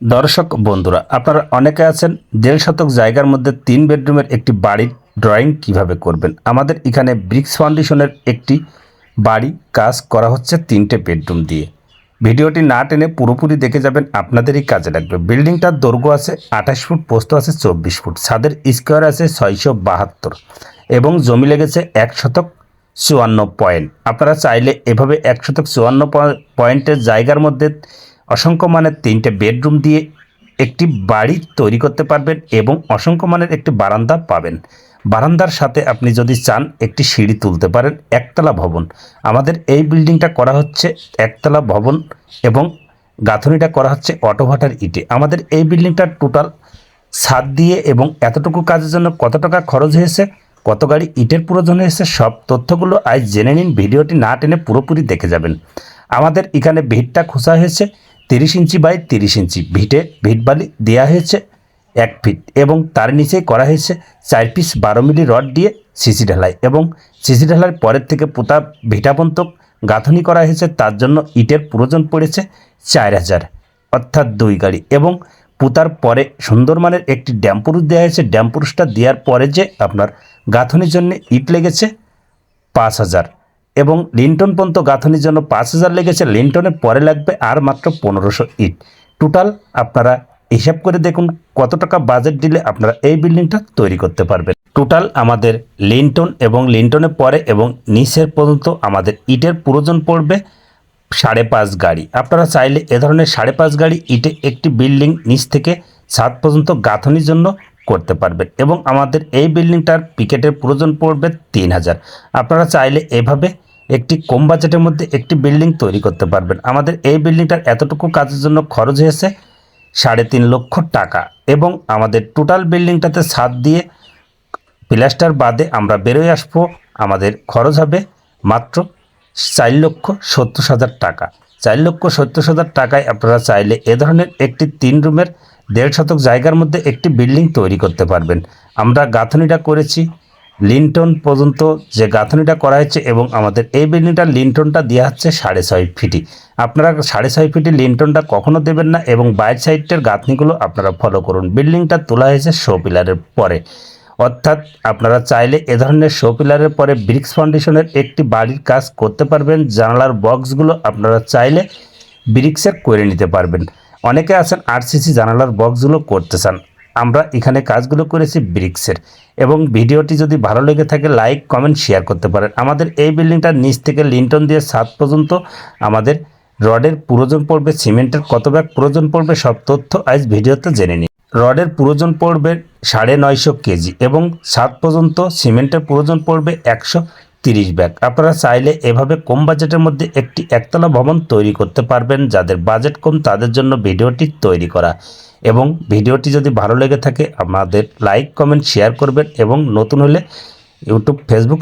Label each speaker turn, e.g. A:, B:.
A: দর্শক, বন্ধুরা, আপনারা অনেকে আছেন দেড় শতক জায়গার মধ্যে তিন বেডরুমের একটি বাড়ির ড্রয়িং কীভাবে করবেন? আমাদের এখানে ব্রিক্স ফাউন্ডেশনের একটি বাড়ি কাজ করা হচ্ছে তিনটে বেডরুম দিয়ে। ভিডিওটি না টেনে পুরোপুরি দেখে যাবেন, আপনাদেরই কাজে লাগবে। বিল্ডিংটার দৈর্ঘ্য আছে আঠাশ ফুট, পোস্ত আছে চব্বিশ ফুট, ছাদের স্কোয়ার আছে ছয়শো বাহাত্তর এবং জমি লেগেছে এক শতক চুয়ান্ন পয়েন্ট। আপনারা চাইলে এভাবে এক শতক চুয়ান্ন পয়েন্টের জায়গার মধ্যে অসংখ্য মানের তিনটে বেডরুম দিয়ে একটি বাড়ি তৈরি করতে পারবেন এবং অসংখ্য মানের একটি বারান্দা পাবেন। বারান্দার সাথে আপনি যদি চান একটি সিঁড়ি তুলতে পারেন, একতলা ভবন। আমাদের এই বিল্ডিংটা করা হচ্ছে একতলা ভবন এবং গাঁথনিটা করা হচ্ছে অটোভাটার ইটে। আমাদের এই বিল্ডিংটার টোটাল ছাদ দিয়ে এবং এতটুকু কাজের জন্য কত টাকা খরচ হয়েছে, কত গাড়ি ইটের প্রয়োজন হয়েছে, সব তথ্যগুলো আজ জেনে নিন। ভিডিওটি না টেনে পুরোপুরি দেখে যাবেন। আমাদের এখানে ভিড়টা খোসা হয়েছে। তিরিশ ইঞ্চি বাই তিরিশ ইঞ্চি ভিটে, ভিট বালি দেওয়া হয়েছে এক ফিট এবং তার নিচেই করা হয়েছে চার পিস বারো মিলি রড দিয়ে সিসি ঢালাই এবং সিসি ঢালাই পরের থেকে পোতা ভিটাপন্তক গাঁথনি করা হয়েছে, তার জন্য ইটের প্রয়োজন পড়েছে চার হাজার। অর্থাৎ দুই গাড়ি এবং পুতার পরে সুন্দর মানের একটি ড্যাম্পুরুষ দেওয়া হয়েছে ড্যাম্পুরুষটা দেওয়ার পরে যে আপনার গাঁথনির জন্য ইট লেগেছে পাঁচ হাজার। এবং লিন্টন পর্যন্ত গাঁথনির জন্য পাঁচ হাজার লেগেছে। লিন্টনের পরে লাগবে আর মাত্র পনেরোশো ইট। টোটাল আপনারা হিসাব করে দেখুন কত টাকা বাজেট দিলে আপনারা এই বিল্ডিংটা তৈরি করতে পারবেন। টোটাল আমাদের লিন্টন এবং লিন্টনের পরে এবং নিচের পর্যন্ত আমাদের ইটের প্রয়োজন পড়বে সাড়ে পাঁচ গাড়ি। আপনারা চাইলে এ ধরনের সাড়ে পাঁচ গাড়ি ইটে একটি বিল্ডিং নিচ থেকে ছাদ পর্যন্ত গাঁথনির জন্য করতে পারবেন এবং আমাদের এই বিল্ডিংটার পিকেটের প্রয়োজন পড়বে তিন হাজার। আপনারা চাইলে এভাবে একটি কম বাজেটের মধ্যে একটি বিল্ডিং তৈরি করতে পারবেন। আমাদের এই বিল্ডিংটার এতটুকু কাজের জন্য খরচ হয়েছে সাড়ে তিন লক্ষ টাকা এবং আমাদের টোটাল বিল্ডিংটাতে ছাদ দিয়ে প্লাস্টার বাদে আমরা বেরোয় আসব। আমাদের খরচ হবে মাত্র চার লক্ষ সত্তর হাজার টাকা। চার লক্ষ সত্তর হাজার টাকায় আপনারা চাইলে এ ধরনের একটি তিন রুমের দেড় শতক জায়গার মধ্যে একটি বিল্ডিং তৈরি করতে পারবেন। আমরা গাঁথনিটা করেছি লিন্টন পর্যন্ত যে গাঁথনিটা করা হয়েছে এবং আমাদের এই বিল্ডিংটার লিন্টনটা দেওয়া হচ্ছে সাড়ে ছয় ফিটি আপনারা সাড়ে ছয় ফিটি লিন্টনটা কখনো দেবেন না এবং বাইর সাইডের গাঁথনিগুলো আপনারা ফলো করুন। বিল্ডিংটা তোলা হয়েছে শো পিলারের পরে। অর্থাৎ আপনারা চাইলে এ ধরনের শো পিলারের পরে ব্রিক্স ফাউন্ডেশনের একটি বাড়ির কাজ করতে পারবেন। জানালার বক্সগুলো আপনারা চাইলে ব্রিক্সের করে নিতে পারবেন। অনেকে আছেন আরসিসি জানালার বক্সগুলো করতে চান। আমরা এখানে কাজগুলো করেছি ব্রিক্সের। এবং ভিডিওটি যদি ভালো লেগে থাকে, লাইক, কমেন্ট, শেয়ার করতে পারেন। আমাদের এই বিল্ডিংটার নিচ থেকে লিন্টন দিয়ে সাত পর্যন্ত আমাদের রডের প্রয়োজন পড়বে, সিমেন্টের কত ব্যাগ প্রয়োজন পড়বে, সব তথ্য আজ ভিডিওতে জেনে নিই। রডের প্রয়োজন পড়বে সাড়ে নয়শো কেজি এবং সাত পর্যন্ত সিমেন্টের প্রয়োজন পড়বে একশো তিরিশ ব্যাগ। আপনারা চাইলে এভাবে কম বাজেটের মধ্যে একটি একতলা ভবন তৈরি করতে পারবেন। যাদের বাজেট কম, তাদের জন্য ভিডিওটি তৈরি করা। এবং ভিডিওটি যদি ভালো লেগে থাকে, আমাদের লাইক কমেন্ট শেয়ার করবেন এবং নতুন হলে ইউটিউব ফেসবুক